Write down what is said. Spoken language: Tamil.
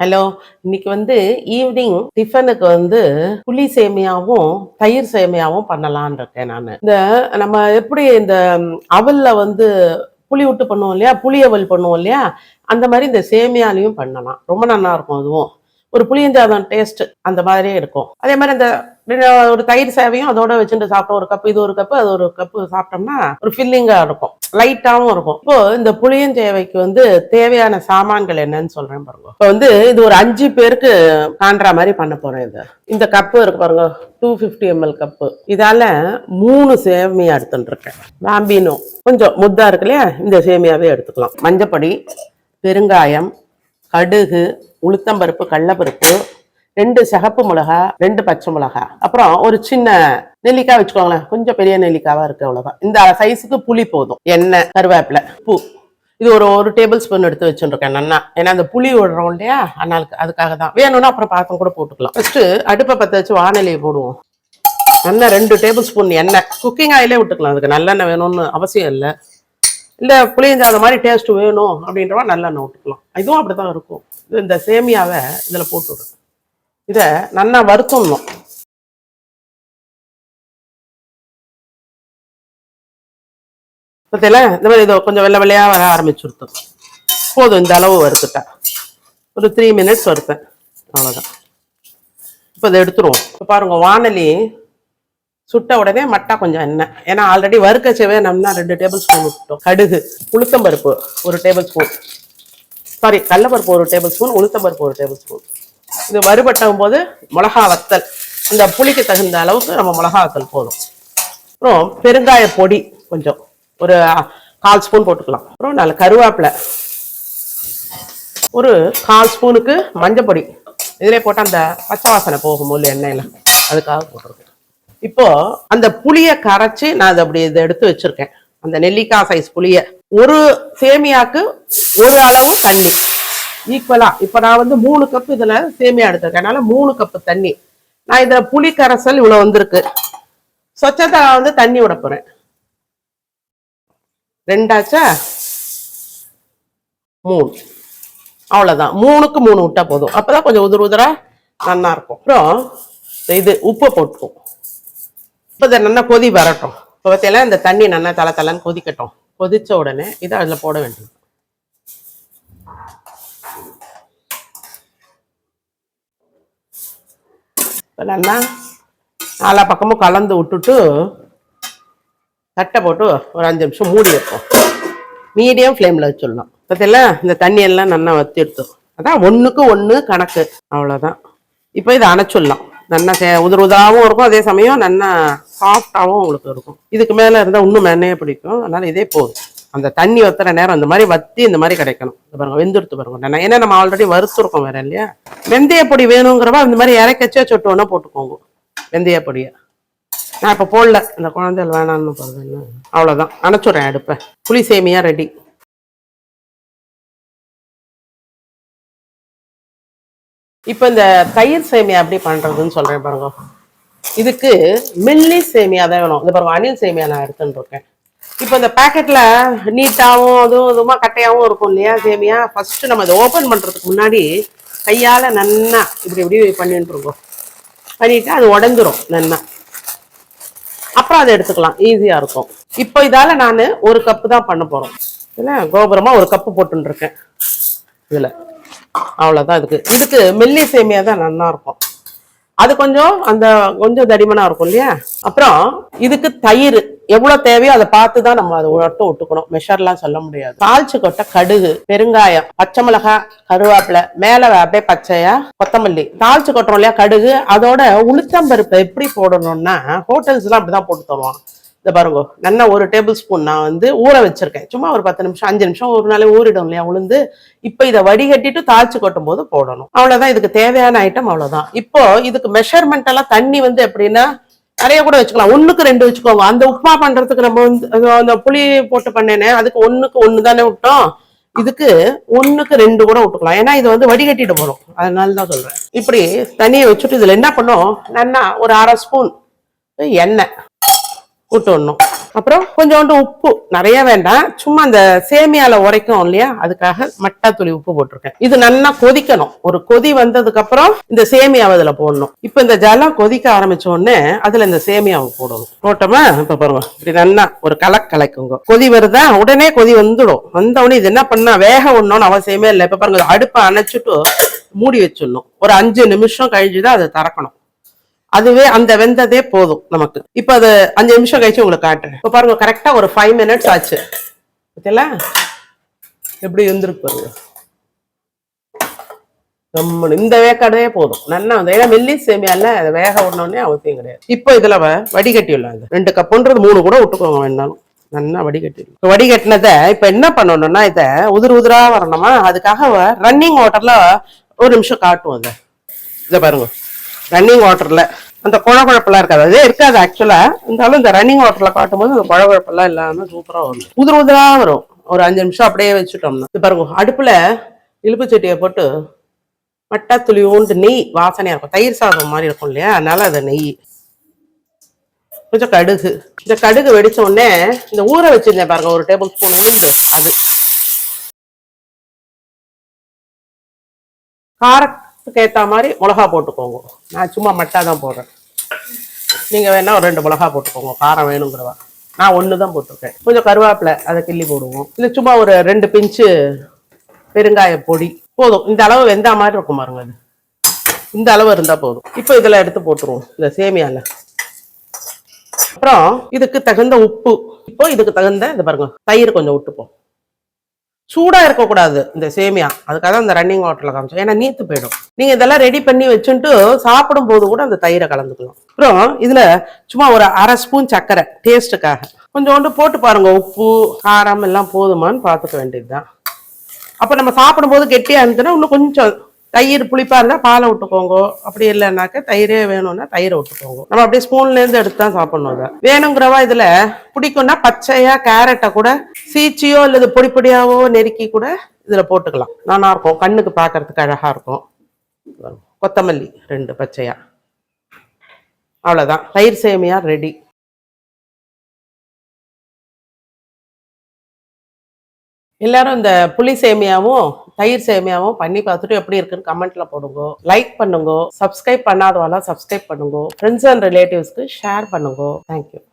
ஹலோ இன்னைக்கு வந்து ஈவினிங் டிஃபனுக்கு வந்து புளி சேமியாவும் தயிர் சேமியாவும் பண்ணலான் இருக்கேன் நான். இந்த நம்ம எப்படி இந்த அவல்ல வந்து புளி விட்டு பண்ணுவோம் இல்லையா? புளி அவல் பண்ணுவோம் இல்லையா? அந்த மாதிரி இந்த சேமியாலையும் பண்ணலாம். ரொம்ப நல்லா இருக்கும் அதுவும். ஒரு புளியஞ்சாதம் டேஸ்ட் அந்த மாதிரியே இருக்கும். அதே மாதிரி இந்த ஒரு தயிர் சேவையும் அதோட வச்சுட்டு சாப்பிட்டோம் ஒரு கப் இது ஒரு கப்பு அது ஒரு கப்பு சாப்பிட்டோம்னா ஒரு ஃபில்லிங்காக இருக்கும். லைட்டாகவும் இருக்கும். இப்போ இந்த புளியஞ்சேவைக்கு வந்து தேவையான சாமான்கள் என்னன்னு சொல்றேன் பாருங்க. இப்போ வந்து இது ஒரு அஞ்சு பேருக்கு காண்ற மாதிரி பண்ண போறேன் இது. இந்த கப்பு இருக்கு பாருங்க. டூ ஃபிஃப்டி எம்எல் கப்பு இதால மூணு சேமியா எடுத்துட்டு இருக்கேன் பாம்பினோ கொஞ்சம் முத்தா இருக்கு இல்லையா? இந்த சேமியாவே எடுத்துக்கலாம். மஞ்சப்பொடி பெருங்காயம் கடுகு உளுத்தம்பருப்பு கடலப்பருப்பு ரெண்டு சிகப்பு மிளகா ரெண்டு பச்சை மிளகா. அப்புறம் ஒரு சின்ன நெல்லிக்காய் வச்சுக்கோங்களேன். கொஞ்சம் பெரிய நெல்லிக்காவா இருக்கு அவ்வளவுதான். இந்த சைஸுக்கு புளி போதும். எண்ணெய் கருவேப்பிலை பூ. இது ஒரு ஒரு டேபிள் ஸ்பூன் எடுத்து வச்சுருக்கேன் நன்னா. ஏன்னா அந்த புளி விடுறோம் இல்லையா? அதனால அதுக்காக தான். வேணும்னா அப்புறம் பாத்திரம் கூட போட்டுக்கலாம். ஃபர்ஸ்ட் அடுப்பை பற்ற வச்சு வானிலையை போடுவோம். நல்லா ரெண்டு டேபிள் ஸ்பூன் எண்ணெய். குக்கிங் ஆயிலே விட்டுக்கலாம். அதுக்கு நல்லெண்ணெய் வேணும்னு அவசியம் இல்லை. இல்லை புளியஞ்சாத மாதிரி டேஸ்ட் வேணும் அப்படின்றவா நல்லெண்ணெய் விட்டுக்கலாம். இதுவும் அப்படி தான் இருக்கும். இது இந்த சேமியாவை இதில் போட்டு விடுறேன் இதை நல்லா வறுத்துடணும். பார்த்தீங்களா இந்த மாதிரி இதோ கொஞ்சம் வெள்ளை வெள்ளையாக வர ஆரம்பிச்சுருத்தோம் போதும் இந்த அளவு வறுத்துட்டா. ஒரு த்ரீ மினிட்ஸ் வறுத்தேன் அவ்வளோதான் இப்போ இதை எடுத்துருவோம். இப்போ பாருங்கள் வானலி சுட்ட உடனே மட்டா கொஞ்சம் எண்ணெய். ஏன்னா ஆல்ரெடி வறுக்கச்சவே நம்மனா ரெண்டு டேபிள் ஸ்பூன் விட்டோம் கடுகு உளுத்தம்பருப்பு ஒரு டேபிள் ஸ்பூன் சாரி கடலப்பருப்பு ஒரு டேபிள் ஸ்பூன் உளுத்தம்பருப்பு ஒரு டேபிள் ஸ்பூன் இது வறுபட்டும் போது மிளகா வத்தல். இந்த புளிக்கு தகுந்த அளவுக்கு நம்ம மிளகா வத்தல் போதும். அப்புறம் பெருங்காய பொடி கொஞ்சம். ஒரு கால் ஸ்பூன் போட்டுக்கலாம். அப்புறம் நல்ல கருவேப்பிலை. ஒரு கால் ஸ்பூனுக்கு மஞ்சள் பொடி. இதிலே போட்டால் அந்த பச்சை வாசனை போகும் முள்ளு எண்ணெயில். அதுக்காக போட்டிருக்கேன். இப்போ அந்த புளியை கரைச்சி நான் அதை அப்படி இதை எடுத்து வச்சிருக்கேன். அந்த நெல்லிக்காய் சைஸ் புளியை. ஒரு சேமியாக்கு ஒரு அளவு தண்ணி. ஈக்குவலா இப்போ நான் வந்து மூணு கப் இதுல சேமியா எடுத்திருக்கேன். அதனால மூணு கப்பு தண்ணி. நான் இதுல புளி கரைசல் இவ்வளவு வந்திருக்கு. சொச்சத்தை வந்து தண்ணி விட போறேன். ரெண்டாச்சா? மூணு. அவ்வளவுதான். மூணுக்கு மூணு விட்டா போதும். அப்போதான் கொஞ்சம் உதிர உதிரா நல்லா இருக்கும். அப்புறம் இது உப்பை போட்டுக்கும் இப்போ இதை நல்லா கொதி வரட்டும். இப்போ பார்த்தீங்கன்னா இந்த தண்ணி நல்லா தலை தலைன்னு கொதிக்கட்டும். கொதிச்ச உடனே இதை அதில் போட வேண்டியது. இப்போ நல்லா நாலா பக்கமும் கலந்து விட்டுட்டு தட்டை போட்டு ஒரு அஞ்சு நிமிஷம் மூடி வைப்போம். மீடியம் ஃப்ளேமில் வச்சிடணும் பார்த்தீங்களா? இந்த தண்ணி எல்லாம் நல்லா வத்தி எடுத்தோம் அதான் ஒன்றுக்கு ஒன்று கணக்கு. அவ்வளோதான் இப்போ இதை அணைச்சிடலாம் நல்லா சே உதிர உதாவும் இருக்கும். அதே சமயம் நல்லா சாஃப்டாகவும் உங்களுக்கு இருக்கும். இதுக்கு மேலே இருந்தால் இன்னும் மென்னையே பிடிக்கும். அதனால இதே போதும். அந்த தண்ணி வத்துற நேரம் இந்த மாதிரி வத்தி இந்த மாதிரி கிடைக்கணும். பாருங்க வெந்துருத்து பாருங்க. ஏன்னா நம்ம ஆல்ரெடி வறுத்துருக்கோம் வேற இல்லையா? வெந்தய பொடி வேணுங்கிறப்ப இந்த மாதிரி இறக்கச்சே சொட்டோன்னா போட்டுக்கோங்க. வெந்தய பொடியை. நான் இப்போ போடல. இந்த குழந்தைகள் வேணாம்னு போகிறது அவ்வளோதான் அணைச்சுடுறேன் அடுப்பை. புளி சேமியா ரெடி இப்போ இந்த தயிர் சேமியா எப்படி பண்ணுறதுன்னு சொல்கிறேன் பாருங்க. இதுக்கு மில்லி சேமியா தான் வேணும். இந்த பாருங்க அணில் சேமியா நான் எடுத்துன்னு இருக்கேன். இப்போ இந்த பேக்கெட்ல நீட்டாகவும் அதுவும் இதுவுமா கட்டையாகவும் இருக்கும் இல்லையா சேமியா? ஃபர்ஸ்ட் நம்ம இதை ஓப்பன் பண்றதுக்கு முன்னாடி கையால நன்னா இப்படி இப்படி பண்ணிட்டு இருக்கோம். பண்ணிட்டு அது உடஞ்சிரும் நன்னா. அப்புறம் அதை எடுத்துக்கலாம். ஈஸியா இருக்கும். இப்போ இதால நான் ஒரு கப்பு தான் பண்ண போறோம். இல்ல கோபுரமா ஒரு கப்பு போட்டுருக்கேன் இதில். இதுல அவ்வளவுதான் இதுக்கு இதுக்கு மெல்லி சேமியா தான் நல்லா இருக்கும். அது கொஞ்சம் அந்த கொஞ்சம் தடிமனா இருக்கும் இல்லையா? அப்புறம் இதுக்கு தயிர். எவ்வளவு தேவையோ அதை பார்த்து தான் நம்ம அதை மட்டும் விட்டுக்கணும் மெஷர்லாம் சொல்ல முடியாது. தாளிச்சு கொட்டை கடுகு பெருங்காயம் பச்சை மிளகாய் கருவேப்பிலை மேல அப்படியே பச்சையா கொத்தமல்லி. தாளிச்சு கொட்டுறோம் இல்லையா கடுகு. அதோட உளுத்தம்பருப்பை எப்படி போடணும்னா ஹோட்டல்ஸ்லாம் அப்படிதான் போட்டு தருவோம் இந்த பாருங்க நல்லா ஒரு டேபிள் ஸ்பூன் நான் வந்து ஊற வச்சிருக்கேன். சும்மா ஒரு பத்து நிமிஷம் அஞ்சு நிமிஷம் ஒரு நாளே ஊறிடும் இல்லையா உளுந்து. இப்போ இதை வடிகட்டிட்டு தாழ்ச்சி கொட்டும் போது போடணும். அவ்வளோதான் இதுக்கு தேவையான ஐட்டம் அவ்வளோதான் இப்போ இதுக்கு மெஷர்மெண்ட் எல்லாம் தண்ணி வந்து எப்படின்னா நிறைய கூட வச்சுக்கலாம். ஒண்ணுக்கு ரெண்டு வச்சுக்கோங்க. அந்த உப்புமா பண்றதுக்கு நம்ம வந்து அந்த புளி போட்டு பண்ணேனே அதுக்கு ஒண்ணுக்கு ஒண்ணு தானே விட்டோம்? இதுக்கு ஒண்ணுக்கு ரெண்டு கூட விட்டுக்கலாம். ஏன்னா இது வந்து வடிகட்டிட்டு போறோம். அதனால தான் சொல்றேன். இப்படி தண்ணியை வச்சுட்டு இதுல என்ன பண்ணோம்? நல்லா ஒரு அரை ஸ்பூன் எண்ணெய் விட்டு விடணும். அப்புறம் கொஞ்சோண்டு உப்பு நிறைய வேண்டாம். சும்மா அந்த சேமியால உரைக்கும் இல்லையா? அதுக்காக மட்டாத்துளி உப்பு போட்டிருக்கேன். இது நல்லா கொதிக்கணும். ஒரு கொதி வந்ததுக்கு அப்புறம் இந்த சேமியாவை இதுல போடணும். இப்ப இந்த ஜலம் கொதிக்க ஆரம்பிச்ச உடனே அதுல இந்த சேமியாவை போடணும். போட்டோமா? இப்ப பாருங்க. இப்படி நல்லா ஒரு கலக் கலக்குங்க. கொதி வருதா? உடனே கொதி வந்துடும். வந்த உடனே இது என்ன பண்ணா வேக விடணும்னு அவசியமே இல்லை. இப்ப பாருங்க அடுப்பை அணைச்சிட்டு மூடி வச்சிடணும். ஒரு அஞ்சு நிமிஷம் கழிஞ்சுதான் அதை திறக்கணும். அதுவே அந்த வெந்ததே போதும் நமக்கு. இப்ப அது அஞ்சு நிமிஷம் கழிச்சு உங்களுக்கு காட்டுறேன். இப்ப பாருங்க கரெக்டா ஒரு ஃபைவ் மினிட்ஸ் ஆச்சு. ஓகேங்களா எப்படி இருந்திருக்கு பாருங்க. இந்த வேக்காடே போதும். நல்லா வந்து. ஏன்னா மெல்லி சேமியால அதை வேக விடணும்னே அவசியம் கிடையாது. இப்போ இதுல வ- வடிகட்டிடலாம் ரெண்டு கப்புன்றது மூணு கூட விட்டுக்கோங்க வேணாலும். நல்லா வடிகட்டிடலாம். இப்ப வடிகட்டினதை இப்ப என்ன பண்ணணும்னா இதை உதிர் உதிரா வரணுமா? அதுக்காக ரன்னிங் வாட்டர்ல ஒரு நிமிஷம் காட்டுவோம் இதை. இதை பாருங்க. ரன்னிங் வாட்டர்ல அந்த குழகுழப்பெல்லாம் இருக்காது. அதே இருக்காது ஆக்சுவலா இருந்தாலும் இந்த ரன்னிங் வாட்டர்ல காட்டும் போது குழ குழகுழப்பெல்லாம் இல்லாம சூப்பரா வரும். உதிர உதிரா வரும். ஒரு அஞ்சு நிமிஷம் அப்படியே வச்சுட்டோம்னா. இது பாருங்க அடுப்புல இழுப்பு சட்டியை போட்டு மட்டா துளியோண்டு நெய் வாசனையா இருக்கும். தயிர் சாதம் மாதிரி இருக்கும் இல்லையா? அதனால அது நெய். கொஞ்சம் கடுகு. இந்த கடுகு வெடிச்ச உடனே இந்த ஊற வச்சிருந்தேன் பாருங்க ஒரு டேபிள் ஸ்பூன் உளுந்து அது. கார ஏற்ற மாதிரி மிளகா போட்டுக்கோங்க. நான் சும்மா மட்டா தான் போடுறேன். நீங்கள் வேணால் ஒரு ரெண்டு மிளகா போட்டுக்கோங்க. காரம் வேணுங்கிறவா. நான் ஒன்று தான் போட்டிருக்கேன். கொஞ்சம் கருவேப்பிலை அதை கிள்ளி போடுவோம். இல்லை சும்மா ஒரு ரெண்டு பிஞ்சு பெருங்காய பொடி. போதும். இந்த அளவு வெந்தா மாதிரி இருக்கும் பாருங்க அது. இந்த அளவு இருந்தால் போதும். இப்போ இதில் எடுத்து போட்டுருவோம். இந்த சேமியால. அப்புறம் இதுக்கு தகுந்த உப்பு. இப்போ இதுக்கு தகுந்த இந்த பாருங்க தயிர் கொஞ்சம் விட்டுப்போம். சூடாக இருக்கக்கூடாது இந்த சேமியா. அதுக்காக தான் இந்த ரன்னிங் வாட்டரில் காமிச்சோம். ஏன்னா நீத்து போயிடும். நீங்கள் இதெல்லாம் ரெடி பண்ணி வச்சுட்டு சாப்பிடும்போது கூட அந்த தயிரை கலந்துக்கலாம். அப்புறம் இதில் சும்மா ஒரு அரை ஸ்பூன் சர்க்கரை டேஸ்ட்டுக்காக கொஞ்சோண்டு போட்டு பாருங்கள் உப்பு காரம் எல்லாம் போதுமான்னு பார்த்துக்க வேண்டியதுதான். அப்போ நம்ம சாப்பிடும்போது கெட்டியாக இருந்துச்சுன்னா இன்னும் கொஞ்சம் தயிர் புளிப்பா இருந்தால் பாலை விட்டுக்கோங்க. அப்படி இல்லைனாக்க தயிரே வேணும்னா தயிரை விட்டுக்கோங்க. நம்ம அப்படியே ஸ்பூன்லேருந்து எடுத்து தான் சாப்பிடணும் அதை. வேணுங்கிறவா இதில் பிடிக்கும்னா பச்சையாக கேரட்டை கூட சீச்சியோ அல்லது பொடி பொடியாவோ நெருக்கி கூட இதில் போட்டுக்கலாம். நானாக இருக்கும். கண்ணுக்கு பார்க்கறதுக்கு அழகாக இருக்கும். கொத்தமல்லி ரெண்டு பச்சையாக அவ்வளோதான் தயிர் சேமியா ரெடி எல்லாரும் இந்த புளி சேமியாவும் தயிர் சேமியாவும் பண்ணி பார்த்துட்டு எப்படி இருக்குன்னு கமெண்ட்ல போடுங்க. லைக் பண்ணுங்க. சப்ஸ்கிரைப் பண்ணாதவெல்லாம் சப்ஸ்கிரைப் பண்ணுங்க. ஃப்ரெண்ட்ஸ் அண்ட் ரிலேட்டிவ்ஸ்க்கு ஷேர் பண்ணுங்க. Thank you